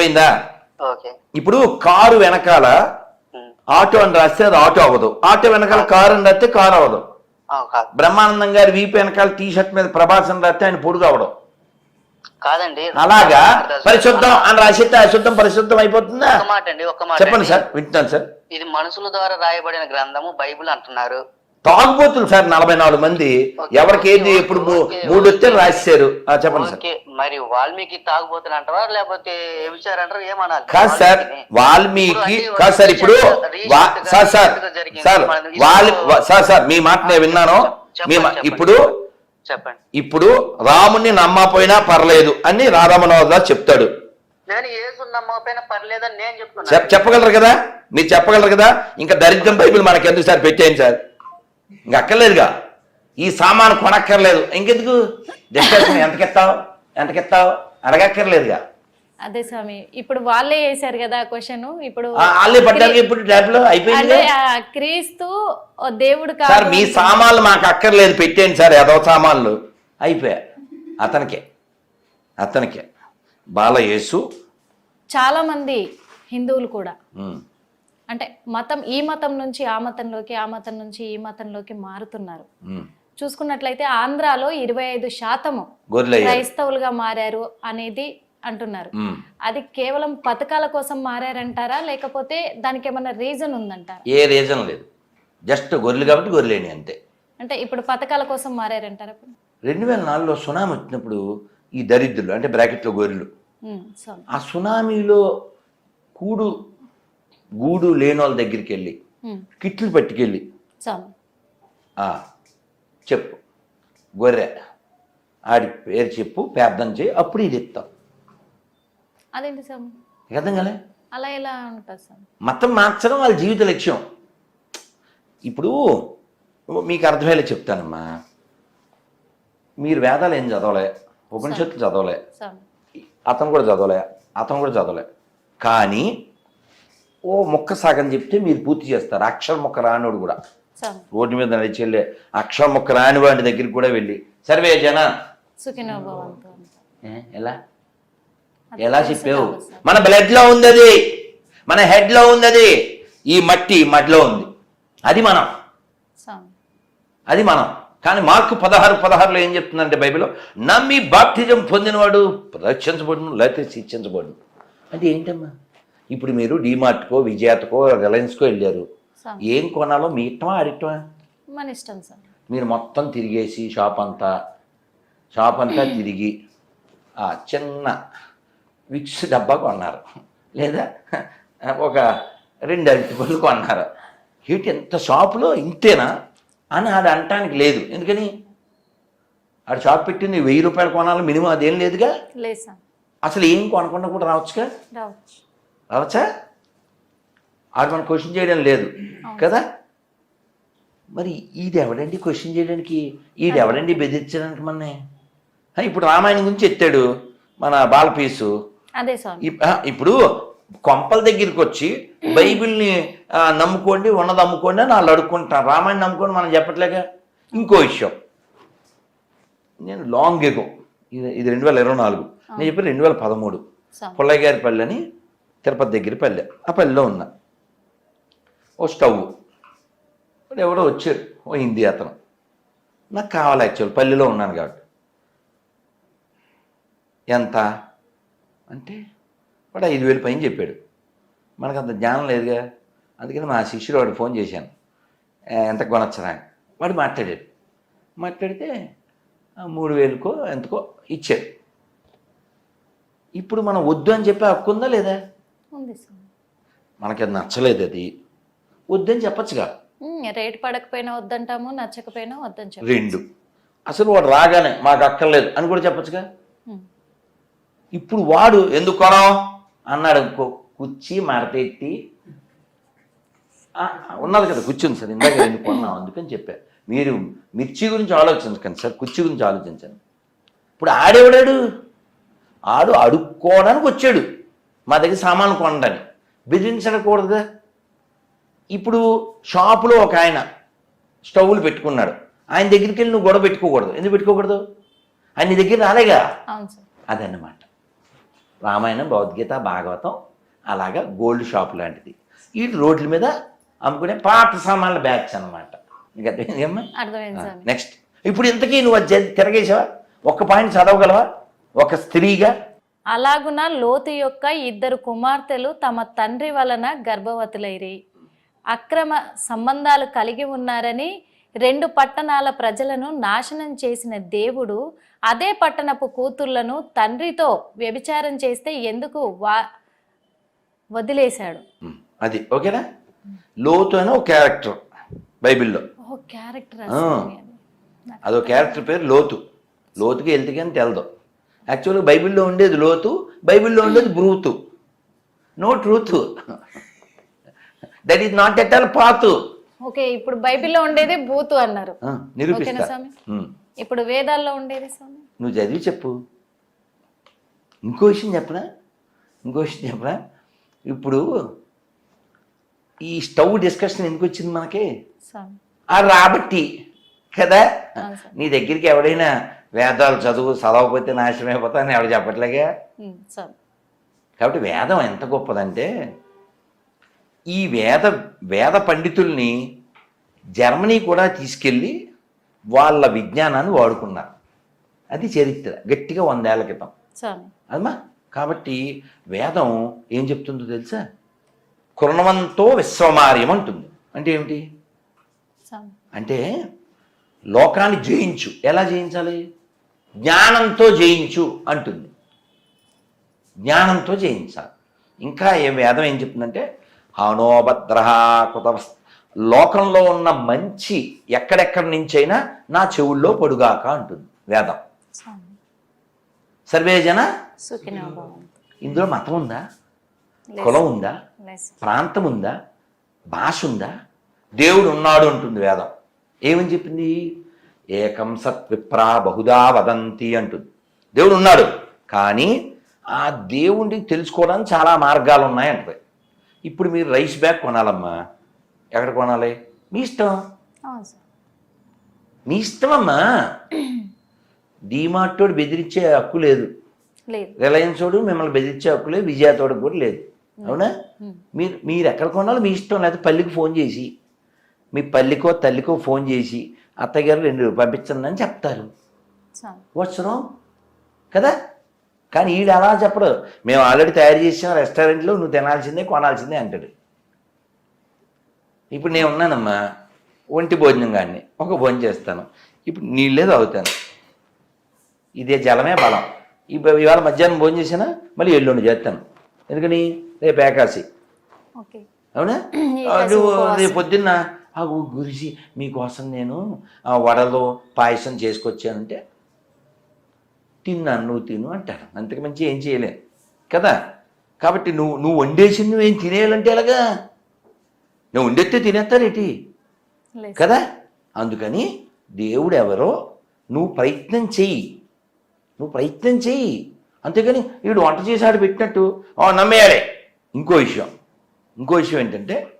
పోయిందా ఓకే. ఇప్పుడు కారు వెనకాల. ఆటో అని రాస్తే అది ఆటో అవ్వదు. ఆటో వెనకాల కారు అని రాస్తే కారు అవ్వదు. బ్రహ్మానందం గారి వీపు వెనకాల టీ షర్ట్ మీద ప్రభాస్ అని రాస్తే ఆయన పొడుగు అవడం కాదండి. అలాగా? పరిశుద్ధం అని రాసిస్తే అశుద్ధం పరిశుద్ధం అయిపోతుందా? ఒక మాట అండి ఒక మాట చెప్పండి. సార్ వింటున్నాను సార్. ఇది మనుషుల ద్వారా రాయబడిన గ్రంథము బైబిల్ అంటున్నారు. తాగుబోతులు సార్ నలభై నాలుగు మంది. ఎవరికి ఏది ఎప్పుడు ఓకే, మూడు వస్తే. రాశారు చెప్పండి సార్. మరి వాల్మీకి తాగుబోతులు అంటారా లేకపోతే అంటారా కాదు సార్. వాల్మీకి ఇప్పుడు కాదు సార్ ఇప్పుడు సార్ సార్. సార్ వాల్ సార్ సార్ మీ మాట నేను విన్నాను. చెప్పండి, మీ మా- చెప్పండి. ఇప్పుడు చెప్పండి. ఇప్పుడు రాముణ్ణి నమ్మపోయినా పర్లేదు అని రాధామనోహర్ చెప్తాడు. నేను ఏసు నమ్మకపోయినా పర్లేదని నేను చెప్పగలరు కదా? మీరు చెప్పగలరు కదా? ఇంకా దరిద్రం బైబిల్ మనకి ఎందుకు సార్ పెట్టేయండి సార్? ఇంక అక్కర్లేదుగా. ఈ సామాను కొనక్కర్లేదు. ఇంకెందుకు? డిస్కషన్ ఎంతకెత్తావు ఎంతకెత్తావు అడగక్కర్లేదుగా. అదే స్వామి ఇప్పుడు వాళ్ళే వేశారు కదా క్వశ్చన్ ఇప్పుడు వాళ్ళే పడ్డారు ఇప్పుడు ట్యాబ్లో అయిపోయింది క్రీస్తు దేవుడు సార్ మీ సామాన్లు మాకు అక్కర్లేదు పెట్టేయండి సార్ ఏదో సామాన్లు. అయిపోయా. అతనికే. అతనికే. బాలయేసు. చాలా మంది హిందువులు కూడా. అంటే మతం ఈ మతం నుంచి ఆ మతంలోకి ఆ మతం నుంచి ఈ మతంలోకి మారుతున్నారు. చూసుకున్నట్లయితే ఆంధ్రాలో ఇరవై ఐదు శాతము క్రైస్తవులుగా మారారు అనేది అంటున్నారు. అది కేవలం పథకాల కోసం మారారంటారా? లేకపోతే దానికి ఏమన్నా రీజన్ ఉందంటారా? ఏ రీజన్ లేదు. జస్ట్ గొర్రెలు కాబట్టి గొర్రెలేని అంతే. అంటే ఇప్పుడు పథకాల కోసం మారారంటారా? రెండు వేల నాలుగులో సునామీ వచ్చినప్పుడు ఈ దరిద్రులు అంటే బ్రాకెట్లో గొర్రెలు ఆ సునామీలో కూడు గూడు లేని వాళ్ళ దగ్గరికి వెళ్ళి కిట్లు పట్టుకెళ్ళి చెప్పు. గొర్రె. ఆడి పేరు చెప్పు ప్రార్థన చేయి అప్పుడు ఇది ఇస్తాం. అదేంటి నీకు అర్థం కాలే? అలా ఎలా ఉంటుంది స్వామి మతం మార్చడం వాళ్ళ జీవిత లక్ష్యం. ఇప్పుడు మీకు అర్థమయ్యేలా చెప్తానమ్మా. మీరు వేదాలు ఏం చదవలే? ఉపనిషత్తులు చదవలే? అతను కూడా చదవలే? అతను కూడా చదవలే? కానీ ఓ మొక్క సాగం చెప్తే మీరు పూర్తి చేస్తారు. అక్షర మొక్క రానోడు కూడా. రోడ్డు మీద నడిచి వెళ్ళే అక్షర మొక్క రాని వాడి దగ్గరికి కూడా వెళ్ళి సర్వే జన ఎలా? ఎలా చెప్పావు. మన బ్లడ్లో ఉంది అది మన హెడ్లో ఉంది అది ఈ మట్టి మట్టిలో ఉంది. అది మనం. అది మనం. కానీ మార్కు పదహారు పదహారులో ఏం చెప్తుందంటే బైబిల్లో నమ్మి బాప్తిజం పొందినవాడు రక్షించబడును లేకపోతే శిక్షించబడును. అంటే ఏంటమ్మా? ఇప్పుడు మీరు డీమార్ట్కో విజయాతకో రిలయన్స్కో వెళ్ళారు. ఏం కొనాలో మీ ఇష్టమా అడిక్టమా మన ఇష్టం స్వామి మీరు మొత్తం తిరిగేసి షాప్ అంతా షాప్ అంతా తిరిగి ఆ చిన్న విక్స్ డబ్బా కొన్నారు. లేదా ఒక రెండు అరటి పళ్ళు కొన్నారు. ఏంటి ఎంత షాపులో ఇంతేనా అని అది అనటానికి లేదు. ఎందుకని? ఆడు షాప్ పెట్టింది వెయ్యి రూపాయలు కొనాలి మినిమం అదేం లేదుగా? అసలు ఏం కొనకుండా కూడా రావచ్చుగా? రావచ్చు. రావచ్చా? ఆడు మనం క్వశ్చన్ చేయడం లేదు. కదా? మరి ఇది ఎవడండి క్వశ్చన్ చేయడానికి? ఈడు ఎవడండి బెదిరించడానికి మనని? హా, ఇప్పుడు రామాయణం గురించి ఎత్తాడు మన బాలపీసు. అదే ఇప్పుడు కొంపల దగ్గరికి వచ్చి బైబిల్ని నమ్ముకోండి ఉన్నది అమ్ముకోండి అని వాళ్ళు అడుక్కుంటారు రామాయణం నమ్ముకోండి మనం చెప్పట్లేక ఇంకో విషయం. నేను లాంగ్ ఎగో ఇది ఇది రెండు వేల ఇరవై నాలుగు. నేను చెప్పి రెండు వేల పదమూడు. పుల్లయ్య గారి పల్లె అని తిరుపతి దగ్గర పల్లె. ఆ పల్లెలో ఉన్నా ఓ స్టవ్. వాడు ఎవడో వచ్చారు. ఓ హిందీ అతను. నాకు కావాలి యాక్చువల్ పల్లెలో ఉన్నాను కాబట్టి. ఎంత? అంటే వాడు ఐదు వేలు పైన చెప్పాడు. మనకు అంత జ్ఞానం లేదుగా. అందుకని మా శిష్యుడు వాడు ఫోన్ చేశాను. ఎంత కొనొచ్చరా? వాడు మాట్లాడాడు. మాట్లాడితే "ఆ, మూడు వేలకో ఎంతకో ఇచ్చాడు ఇప్పుడు మనం వద్దు అని చెప్పి హక్కు ఉందా లేదా? ఉంది స్వామి మనకి అది నచ్చలేదు అది. వద్దని చెప్పచ్చుగా. రేట్ పడకపోయినా వద్దంటాము నచ్చకపోయినా వద్దని చెప్పు రెండు. అసలు వాడు రాగానే మాకు అక్కర్లేదు అని కూడా చెప్పచ్చుగా. ఇప్పుడు వాడు ఎందుకు కొనం? అన్నాడు ఇంకో కుర్చీ మడతెట్టి "ఆ, ఉన్నది కదా కుర్చీ ఉంది సార్ ఇందాక ఎందుకు కొన్నాం అందుకని చెప్పా. మీరు మిర్చి గురించి ఆలోచించకండి సార్ కుర్చీ గురించి ఆలోచించండి. ఇప్పుడు ఆడేవాడాడు? ఆడు అడుక్కోవడానికి వచ్చాడు. మా దగ్గర సామాన్లు కొనడానికి. బెదిరించకూడదు ఇప్పుడు షాపులో ఒక ఆయన స్టవ్లు పెట్టుకున్నాడు. ఆయన దగ్గరికి వెళ్ళి నువ్వు గొడవ పెట్టుకోకూడదు. ఎందుకు పెట్టుకోకూడదు? ఆయన నీ దగ్గర రాలేగా అదన్నమాట. రామాయణం భగవద్గీత భాగవతం అలాగా గోల్డ్ షాప్ లాంటిది. ఈ రోడ్ల మీద అమ్ముకునే పాత సామాన్ల బ్యాగ్స్ అనమాట నీకు నెక్స్ట్. ఇప్పుడు ఇంతకీ నువ్వు తిరగేసావా ఒక్క పాయింట్ చదవగలవా? ఒక స్త్రీగా అలాగున లోతు యొక్క ఇద్దరు కుమార్తెలు తమ తండ్రి వలన గర్భవతులైరి. అక్రమ సంబంధాలు కలిగి ఉన్నారని రెండు పట్టణాల ప్రజలను నాశనం చేసిన దేవుడు అదే పట్టణపు కూతుర్లను తండ్రితో వ్యభిచారం చేస్తే ఎందుకు వా వదిలేశాడు. అది ఓకేనా? లోతు అని ఒక క్యారెక్టర్ బైబిల్లో. ఓ క్యారెక్టర్. అదో. క్యారెక్టర్ పేరు లోతు. లోతుకి వెళ్తే కానీ తెలదు. యాక్చువల్గా బైబిల్లో ఉండేది లోతు బైబిల్లో ఉండేది బ్రూతు. No truth that is not at all Paathu okay ఇప్పుడు బైబిల్లో ఉండేది బూతు అన్నారు. నిరూపిస్తా. ఉమ్, ఇప్పుడు వేదాల్లో ఉండేది స్వామి? నువ్వు చదివి చెప్పు. ఇంకో విషయం చెప్పనా? ఇంకో విషయం చెప్పనా? ఇప్పుడు ఈ స్టవ్ డిస్కషన్ ఎందుకు వచ్చింది మనకి? ఆ రాబట్టి కదా. నీ దగ్గరికి ఎవడైనా వేదాలు చదువు చదవకపోతే నాశనం అయిపోతా అని ఎవడు చెప్పట్లేగా కాబట్టి వేదం ఎంత గొప్పదంటే ఈ వేద వేద పండితుల్ని జర్మనీ కూడా తీసుకెళ్ళి వాళ్ళ విజ్ఞానాన్ని వాడుకున్నారు. అది చరిత్ర గట్టిగా వందేళ్ళ క్రితం. అదమ్మా కాబట్టి వేదం ఏం చెప్తుందో తెలుసా? కృణవంతో విశ్వమార్యం అంటుంది. అంటే ఏమిటి? అంటే లోకాన్ని జయించు. ఎలా జయించాలి? జ్ఞానంతో జయించు అంటుంది. జ్ఞానంతో జయించాలి. ఇంకా ఏ వేదం ఏం చెప్తుందంటే హానోభద్ర కృత లోకంలో ఉన్న మంచి ఎక్కడెక్కడి నుంచైనా నా చెవుల్లో పొడుగాక అంటుంది వేదం. స్వామి. సర్వే జన? సుఖినో భవంతు. ఇందులో మతం ఉందా. కులం ఉందా. ప్రాంతం ఉందా? భాష ఉందా? దేవుడు ఉన్నాడు అంటుంది వేదం. ఏమని చెప్పింది? ఏకం సత్ విప్రా బహుదా వదంతి అంటుంది. దేవుడు ఉన్నాడు కానీ ఆ దేవుడిని తెలుసుకోవడానికి చాలా మార్గాలు ఉన్నాయి అంటది. ఇప్పుడు మీరు రైస్ బ్యాగ్ కొనాలమ్మా. ఎక్కడ కొనాలి? మీ ఇష్టం మీ ఇష్టం అమ్మా డీమార్టోడు బెదిరించే హక్కు లేదు. లేదు. రిలయన్స్ వాడు మిమ్మల్ని బెదిరించే హక్కు లేదు విజయతోడు కూడా లేదు. అవునా. మీరు మీరు ఎక్కడ కొనాలో మీ ఇష్టం లేకపోతే పల్లికి ఫోన్ చేసి. మీ పల్లికో తల్లికో ఫోన్ చేసి. అత్తయ్య గారు రెండు పంపించండి అని చెప్తారు. వచ్చరం కదా? కానీ ఈడు అలా చెప్పడు. మేము ఆల్రెడీ తయారు చేసాం రెస్టారెంట్లో నువ్వు తినాల్సిందే కొనాల్సిందే అంటాడు. ఇప్పుడు నేను ఉన్నానమ్మా ఒంటి భోజనం కానీ ఒక భోజనం చేస్తాను. ఇప్పుడు నీళ్ళే తాగుతాను. ఇదే జలమే బలం. ఇప్పుడు ఇవాళ మధ్యాహ్నం భోజనం చేసినా మళ్ళీ ఎల్లుండి చేస్తాను. ఎందుకని? రేపు ఏకాశి. అవునా? నువ్వు. రేపు పొద్దున్న ఆ గు- గురిసి మీకోసం నేను ఆ వడలు పాయసం చేసుకొచ్చానంటే తిన్నాను నువ్వు తిను అంటారు. అంతకు మంచి ఏం చేయలేను కదా? కాబట్టి నువ్వు నువ్వు వండేసి నువ్వేం తినేయాలంటే ఎలాగా? నువ్వు వండెత్తే తినేస్తారేటి కదా? అందుకని దేవుడు ఎవరో నువ్వు ప్రయత్నం చెయ్యి. నువ్వు ప్రయత్నం చెయ్యి. అంతేగాని వీడు వంట చేసాడు పెట్టినట్టు. "ఆ, నమ్మేయాలి. ఇంకో విషయం. ఇంకో విషయం ఏంటంటే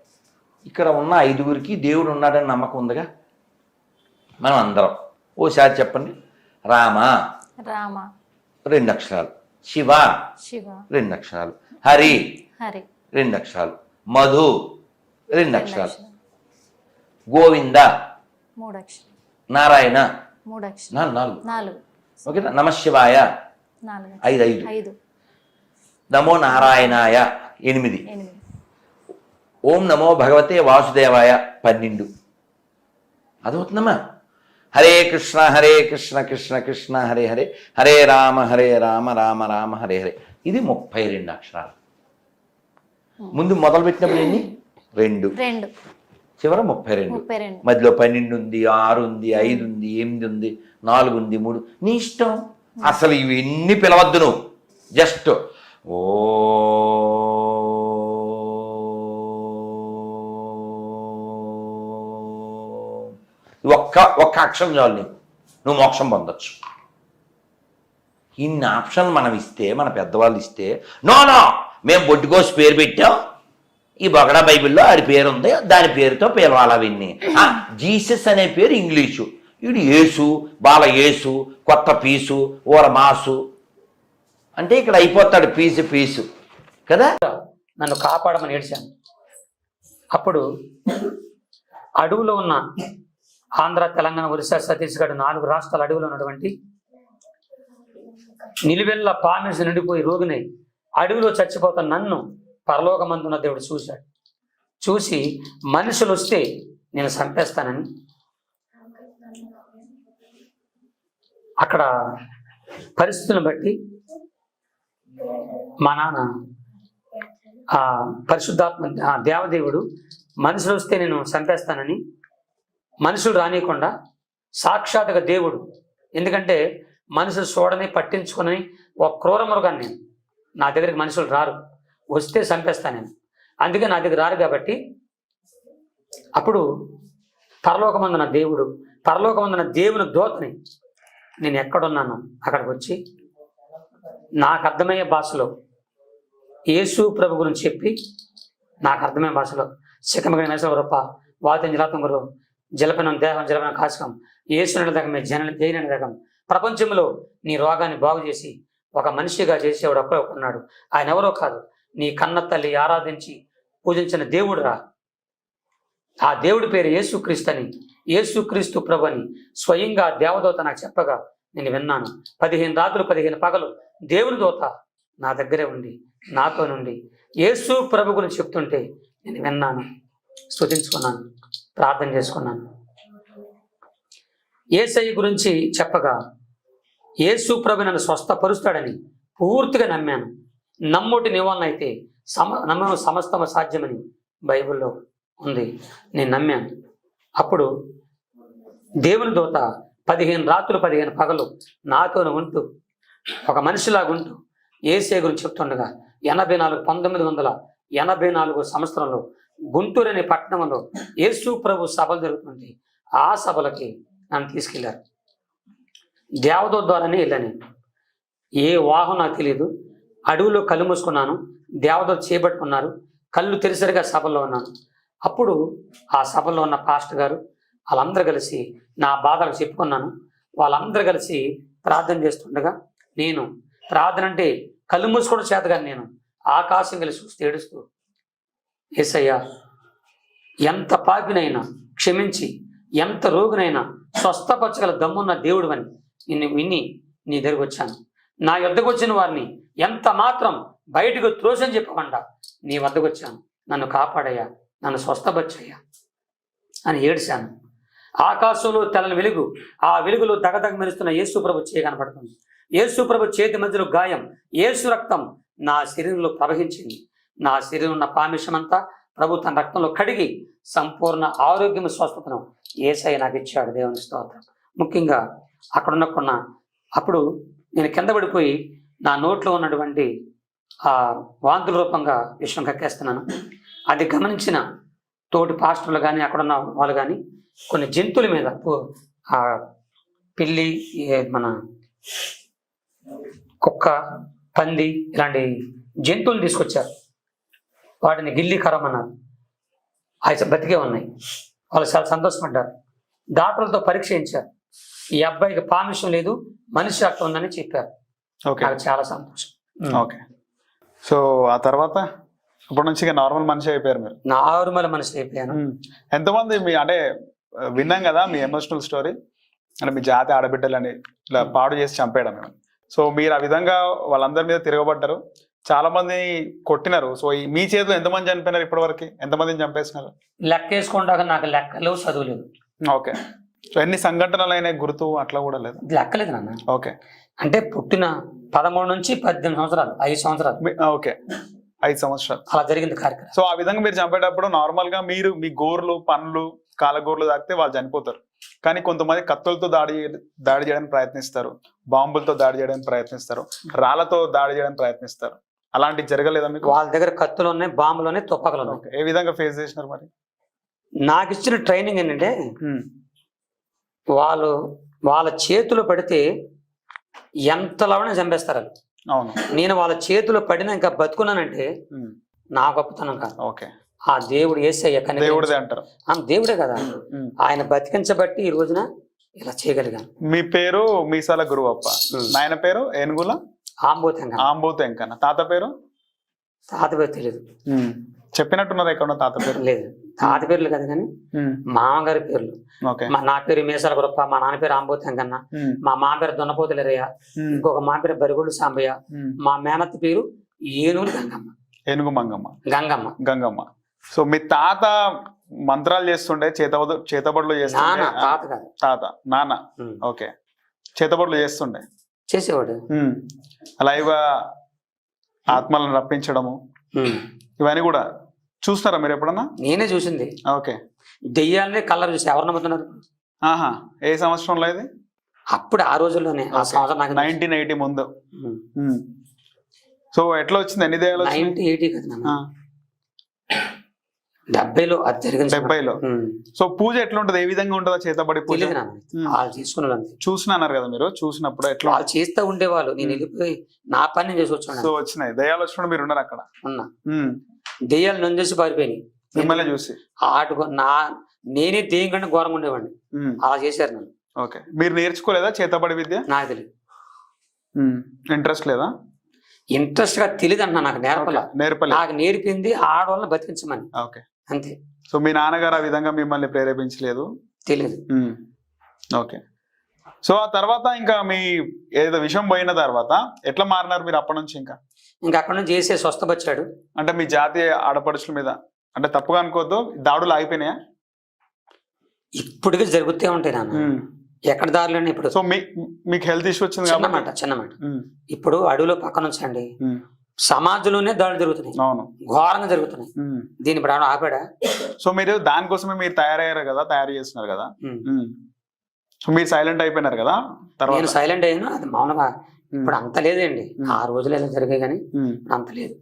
ఇక్కడ ఉన్న ఐదుగురికి దేవుడు ఉన్నాడని నమ్మకం ఉందిగా? మనం అందరం. ఓసారి చెప్పండి. రామ. రామ. రెండు అక్షరాలు. శివ. శివ. రెండు అక్షరాలు. హరి. హరి. రెండు అక్షరాలు. మధు. రెండు అక్షరాలు. అక్షరం. గోవింద. మూడు అక్షరం నారాయణ. మూడు అక్షరం నాలుగు నాలుగు. ఓకేనా? నమశివాయ నాలుగు. ఐదు ఐదు. ఐదు. నమో నారాయణాయ. ఎనిమిది. ఎనిమిది. ఓం నమో భగవతే వాసుదేవాయ పన్నెండు. అదవుతుందమ్మా. హరే కృష్ణ హరే కృష్ణ కృష్ణ కృష్ణ హరే హరే హరే రామ హరే రామ రామ రామ హరే హరే. ఇది ముప్పై రెండు అక్షరాలు. ముందు మొదలు పెట్టినప్పుడు ఎన్ని? రెండు. రెండు. చివర ముప్పై రెండు. మధ్యలో పన్నెండు ఉంది ఆరు ఉంది ఐదు ఉంది ఎనిమిది ఉంది నాలుగు ఉంది మూడు. నీ ఇష్టం? అసలు ఇవి ఎన్ని పిలవద్దు నువ్వు. జస్ట్ ఓ ఒక్క ఒక్క అక్షరం చాలు నీకు. నువ్వు మోక్షం పొందొచ్చు. ఇన్ని ఆప్షన్లు మనం ఇస్తే మన పెద్దవాళ్ళు ఇస్తే నో నో మేము బొడ్డుకోసి పేరు పెట్టాం. ఈ బగడా బైబిల్లో ఆడి పేరు ఉంది దాని పేరుతో పిలవాలి అవన్నీ. జీసస్ అనే పేరు ఇంగ్లీషు. వీడు యేసు బాల యేసు కొత్త పీసు ఊర మాసు. అంటే ఇక్కడ అయిపోతాడు పీసు పీసు. కదా? నన్ను కాపాడమని ఏడ్చాను. అప్పుడు అడవులో ఉన్న ఆంధ్ర తెలంగాణ ఒరిస్సా ఛత్తీస్గఢ్ నాలుగు రాష్ట్రాల అడవులు ఉన్నటువంటి నిలువెల్ల పామేసి నిండిపోయి రోగిని అడవిలో చచ్చిపోతున్న నన్ను పరలోకమందున్న దేవుడు చూశాడు. చూసి మనుషులు వస్తే నేను చంపేస్తానని అక్కడ పరిస్థితులను బట్టి మా నాన్న ఆ పరిశుద్ధాత్మ ఆ దేవదేవుడు మనుషులు వస్తే నేను చంపేస్తానని మనుషులు రానియకుండా సాక్షాత్గా దేవుడు. ఎందుకంటే మనుషులు చూడని పట్టించుకొని ఒక క్రూర మృగాన్ని నేను. నా దగ్గరికి మనుషులు రారు. వస్తే చంపేస్తాను నేను. అందుకే నా దగ్గర రారు కాబట్టి అప్పుడు పరలోకమందున దేవుడు పరలోకమందున దేవుని దోతని నేను ఎక్కడున్నాను? అక్కడికి వచ్చి నాకు అర్థమయ్యే భాషలో యేసు ప్రభు గురించి చెప్పి నాకు అర్థమయ్యే భాషలో శిఖమగ నేసవ రూప వాతం జలాతం గురు జలపనం దేహం జలపనం కాశకం. యేసు నిడదగం జన దేని నిడదగం ప్రపంచంలో నీ రోగాన్ని బాగు చేసి ఒక మనిషిగా చేసేవాడు ఒక్కడే ఉన్నాడు. ఆయన ఎవరో కాదు. నీ కన్న తల్లి ఆరాధించి పూజించిన దేవుడు రా. ఆ దేవుడి పేరు యేసుక్రీస్తు అని యేసుక్రీస్తు ప్రభు అని స్వయంగా దేవదూత నాకు చెప్పగా నేను విన్నాను. పదిహేను రాత్రులు పదిహేను పగలు దేవుని దూత నా దగ్గరే ఉండి నాతో నుండి యేసు ప్రభు గురించి చెప్తుంటే నేను విన్నాను. స్థుతించుకున్నాను ప్రార్థన చేసుకున్నాను. ఏసయ్య గురించి చెప్పగా యేసు ప్రభు నన్ను స్వస్థపరుస్తాడని పూర్తిగా నమ్మాను. నమ్ముటి నివాళనైతే సమ నమ్మడం సమస్తమ సాధ్యమని బైబిల్లో ఉంది. నేను నమ్మాను. అప్పుడు దేవుని దూత పదిహేను రాత్రులు పదిహేను పగలు నాతో ఉంటూ ఒక మనిషిలాగా ఉంటూ ఏసే గురించి చెప్తుండగా ఎనభై నాలుగు పంతొమ్మిది వందల ఎనభై నాలుగు సంవత్సరంలో గుంటూరు అనే పట్టణంలో యేసు ప్రభు సభలు జరుగుతుంది. ఆ సభలకి నన్ను తీసుకెళ్ళారు. దేవదూత ద్వారానే వెళ్ళాను ఏ వాహనం నాకు తెలియదు అడవిలో కళ్ళు మూసుకున్నాను. దేవదూత చేపట్టుకున్నారు. కళ్ళు తెరిసరిగా సభలో ఉన్నాను. అప్పుడు ఆ సభలో ఉన్న పాస్టర్ గారు వాళ్ళందరూ కలిసి నా బాధలు చెప్పుకున్నాను. వాళ్ళందరూ కలిసి ప్రార్థన చేస్తుండగా నేను ప్రార్థన అంటే కళ్ళు మూసుకోవడం చేతగా నేను. ఆకాశం కలిసి చూస్తూ ఏడుస్తూ ఏసయ్యా ఎంత పాపినైనా క్షమించి ఎంత రోగినైనా స్వస్థపరచగల దమ్మున్న దేవుడు అని నిన్ను విని నీ దగ్గరకు వచ్చాను. నా వద్దకు వచ్చిన వారిని ఎంత మాత్రం బయటకు త్రోసని చెప్పకుండా నీ వద్దకు వచ్చాను. నన్ను కాపాడయ్యా నన్ను స్వస్థపరిచయ్యా అని ఏడిశాను ఆకాశంలో తెల్లని వెలుగు ఆ వెలుగులో దగదగ మెరుస్తున్న యేసుప్రభు చేయ చేయి కనపడుతుంది. యేసుప్రభు చేతి మధ్యలో గాయం యేసు రక్తం నా శరీరంలో ప్రవహించింది. నా శరీరం ఉన్న పామిషమంతా ప్రభు తన రక్తంలో కడిగి సంపూర్ణ ఆరోగ్యం స్వస్థతను ఏసై నాకు ఇచ్చాడు. దేవుని స్తోత్రం. ముఖ్యంగా అక్కడున్న కొన్న అప్పుడు నేను కింద పడిపోయి నా నోట్లో ఉన్నటువంటి ఆ వాంతుల రూపంగా విషయం కక్కేస్తున్నాను. అది గమనించిన తోటి పాస్టర్లు కానీ అక్కడున్న వాళ్ళు కానీ కొన్ని జంతువుల మీద ఆ పిల్లి మన కుక్క పంది ఇలాంటి జంతువులు తీసుకొచ్చారు. వాటిని గిల్లి కరం అన్నారు అవి బతికే ఉన్నాయి. వాళ్ళు చాలా సంతోషపడ్డారు. డాక్టర్లతో పరీక్ష చేయించారు ఈ అబ్బాయికి పామిషం లేదు మనిషి రక్తం ఉందని చెప్పారు. నాకు చాలా సంతోషం. ఓకే. సో ఆ తర్వాత అప్పటి నుంచి ఇక నార్మల్ మనిషి అయిపోయారు మీరు? నార్మల్ మనిషి అయిపోయాను. ఎంతమంది మీ అంటే విన్నాం కదా మీ ఎమోషనల్ స్టోరీ అంటే మీ జాతి ఆడబిడ్డలని ఇలా పాడు చేసి చంపేయడం. సో మీరు ఆ విధంగా వాళ్ళందరి మీద తిరగబడ్డారు. చాలా మంది కొట్టినారు. సో ఈ మీ చేతిలో ఎంతమంది చనిపోయినారు ఇప్పటివరకు? ఎంతమందిని చంపేసినారు? లెక్క వేసుకుంటాక నాకు లెక్కలు చదువు లేదు. ఓకే. సో ఎన్ని సంఘటనలు అయినాయి గుర్తు? అట్లా కూడా లేదు? లెక్కలేదు నాన్న. ఓకే. అంటే పుట్టిన పదమూడు నుంచి పద్దెనిమిది సంవత్సరాలు ఐదు సంవత్సరాలు. ఓకే. ఐదు సంవత్సరాలు. అలా జరిగింది కార్యక్రమం. సో ఆ విధంగా మీరు చంపేటప్పుడు నార్మల్గా మీరు మీ గోర్లు పనులు కాలగోర్లు తాకితే వాళ్ళు చనిపోతారు. కానీ కొంతమంది కత్తులతో దాడి దాడి చేయడానికి ప్రయత్నిస్తారు. బాంబులతో దాడి చేయడానికి ప్రయత్నిస్తారు. రాళ్ళతో దాడి చేయడానికి ప్రయత్నిస్తారు. అలాంటి జరగలేదా మీకు? వాళ్ళ దగ్గర కత్తులు ఉన్నాయి బాంబులు ఉన్నాయి తుపాకులు ఉన్నాయి. ఏ విధంగా ఫేస్ చేసినారు మరి? నాకు ఇచ్చిన ట్రైనింగ్ ఏంటంటే వాళ్ళు వాళ్ళ చేతులు పడితే ఎంత లవణ చంపేస్తారు. అవును. నేను వాళ్ళ చేతులు పడినా ఇంకా బతుకున్నానంటే. నా గొప్పతనం కాదు. ఓకే. ఆ దేవుడు ఏసయ్య దేవుడిదే అంటారు. దేవుడే కదా. ఆయన బతికించబట్టి ఈ రోజున ఇలా చేయగలిగాను. మీ పేరు మీసాల గురువప్ప. నాయన పేరు? ఏనుగుల? ఆంబోతంగా ఆంబోతు ఎంకన్న తాత పేరు? తాత పేరు తెలియదు చెప్పినట్టున్నారు ఎక్కడ తాత పేరు? లేదు. తాత పేర్లు కదా కానీ మామగారి పేర్లు. నా పేరు మీసాల గొప్ప మా నాన్న పేరు ఆంబోతంగన్న మా మామ పేరు దొన్నపోతులరయ్య ఇంకొక మా పేరు బరిగొడ్డు సాంబయ్య. మా మేనత్త పేరు ఏనూరు గంగమ్మ. ఏనుగు మంగమ్మ. గంగమ్మ. గంగమ్మ. సో మీ తాత మంత్రాలు చేస్తుండే చేతబడు చేతబడులు చేస్తుండే? తాత కాదు. తాత నాన్న. ఓకే. చేతబడులు చేస్తుండే? చేసేవాడు. లైవ్ ఆత్మలను రప్పించడము. ఇవన్నీ కూడా చూస్తారా మీరు ఎప్పుడన్నా? నేనే చూసింది. ఓకే. దెయ్యాలనే కలర్ చూసి. ఎవరు నమ్ముతున్నారు? ఆహా. ఏ సంవత్సరంలో ఇది? అప్పుడు ఆ రోజుల్లోనే. ఆ సంవత్సరం నాకు నైన్టీన్ ఎయిటీ ముందు. సో ఎట్లా వచ్చింది? ఎన్ని దేయాలు వచ్చినాయి? నైన్టీ ఎయిటీ కదా డెబ్బైలో అది జరిగింది. డెబ్బైలో. సో పూజ ఎట్లా ఉంటది ఏ విధంగా ఉంటుందా చేతబడి పూజ. వాళ్ళు చేసుకునే వాళ్ళు అంతే. చూసినారు కదా మీరు? చూసినప్పుడు ఎట్లా? వాళ్ళు చేస్తూ ఉండేవాళ్ళు. నేను వెళ్ళిపోయి నా పని చేసి వచ్చాను. సో వచ్చినాయి. దయాలు వచ్చినప్పుడు మీరు ఉన్నారు అక్కడ? ఉన్నా. దెయ్యాలు నొందేసి పారిపోయినాయి. మిమ్మల్ని చూసి? ఆటు నా నేనే దెయ్యం కంటే ఘోరంగా ఉండేవాడిని. అలా చేశారు నన్ను. ఓకే. మీరు నేర్చుకోలేదా చేతబడి విద్య? నాకు తెలియదు ఇంట్రెస్ట్ లేదా? ఇంట్రెస్ట్గా తెలియదు అన్న నాకు నేర్పల. నాకు నేర్పింది ఆడవాళ్ళని బతికించమని. ఓకే. అంతే. సో మీ నాన్నగారు ఆ విధంగా మిమ్మల్ని ప్రేరేపించలేదు? తెలియదు. ఓకే. సో ఆ తర్వాత ఇంకా మీ ఏదో విషయం పోయిన తర్వాత ఎట్లా మారినారు మీరు అప్పటి నుంచి ఇంకా? ఇంకా అక్కడ నుంచి చేసే స్వస్థపచ్చాడు అంటే మీ జాతీయ ఆడపడుచుల మీద. అంటే తప్పుగా అనుకోవద్దు దాడులు ఆగిపోయినాయా? ఇప్పటికీ జరుగుతూ ఉంటాయి నాన్న. ఎక్కడ దారిలోనే ఇప్పుడు సో మీ మీకు హెల్త్ ఇష్యూ వచ్చింది చిన్న కాబట్టి? మాట చిన్న మాట. ఉమ్, ఇప్పుడు అడవిలో పక్కన ఉంచండి. సమాజంలోనే దాడులు జరుగుతున్నాయి. అవును. ఘోరంగా జరుగుతున్నాయి. దీని ఏమైనా ఆపాడా? సో మీరు దానికోసమే మీరు తయారయ్యారు కదా తయారు చేస్తున్నారు కదా. సో మీరు సైలెంట్ అయిపోయినారు కదా తర్వాత? నేను సైలెంట్ అయ్యాను అది మామూలుగా ఇప్పుడు అంత లేదండి. ఆ రోజులు ఎలా జరిగాయి కానీ అంత లేదు.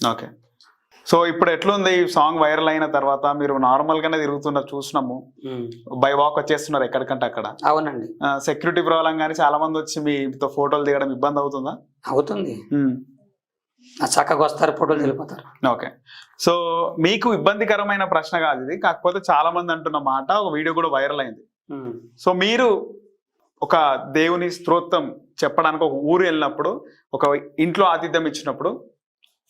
ఓకే. సో ఇప్పుడు ఎట్లుంది ఈ సాంగ్ వైరల్ అయిన తర్వాత? మీరు నార్మల్ గానే తిరుగుతున్నారు చూసినాము. బై వాక్ వచ్చేస్తున్నారు ఎక్కడికంటే అక్కడ. అవునండి. సెక్యూరిటీ ప్రాబ్లం కానీ చాలా మంది వచ్చి మీతో ఫోటోలు దిగడం ఇబ్బంది అవుతుందా? అవుతుంది. చక్కగా వస్తారు ఫోటోలు వెళ్ళిపోతారు ఓకే. సో మీకు ఇబ్బందికరమైన ప్రశ్న కాదు ఇది. కాకపోతే చాలా మంది అంటున్న మాట ఒక వీడియో కూడా వైరల్ అయింది. సో మీరు ఒక దేవుని స్తోత్రం చెప్పడానికి ఒక ఊరు వెళ్ళినప్పుడు ఒక ఇంట్లో ఆతిథ్యం ఇచ్చినప్పుడు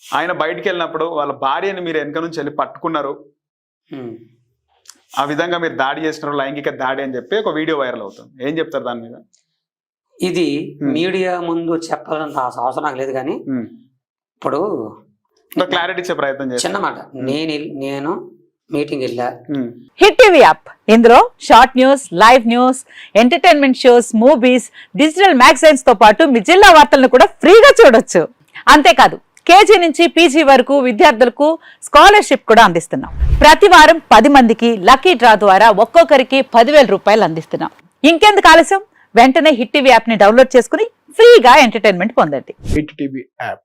ఆయన బయటికి వెళ్ళినప్పుడు వాళ్ళ భార్యని మీరు వెనక నుంచి వెళ్ళి పట్టుకున్నారు. ఆ విధంగా మీరు దాడి చేసినారు లైంగిక దాడి అని చెప్పి ఒక వీడియో వైరల్ అవుతుంది. ఏం చెప్తారు దాని మీద? ఇది. మీడియా ముందు చెప్పాలంత అవసరం నాకు లేదు కానీ ఇంకా క్లారిటీ ఇచ్చే ప్రయత్నం చేస్తాను చిన్న మాట నేను నేను మీటింగ్ వెళ్ళా. Hit TV app. ఇందులో short news live news entertainment shows movies digital మ్యాగజైన్స్తో పాటు మీ జిల్లా వార్తలను కూడా ఫ్రీగా చూడొచ్చు. అంతేకాదు కేజీ నుంచి పీజీ వరకు విద్యార్థులకు స్కాలర్షిప్ కూడా అందిస్తున్నాం. ప్రతి వారం పది మందికి లక్కీ డ్రా ద్వారా ఒక్కొక్కరికి పదివేల రూపాయలు అందిస్తున్నాం. ఇంకెందుకు ఆలస్యం? వెంటనే హిట్ టీవీ యాప్ని డౌన్లోడ్ చేసుకుని ఫ్రీగా ఎంటర్టైన్మెంట్ పొందండి. Hit TV app.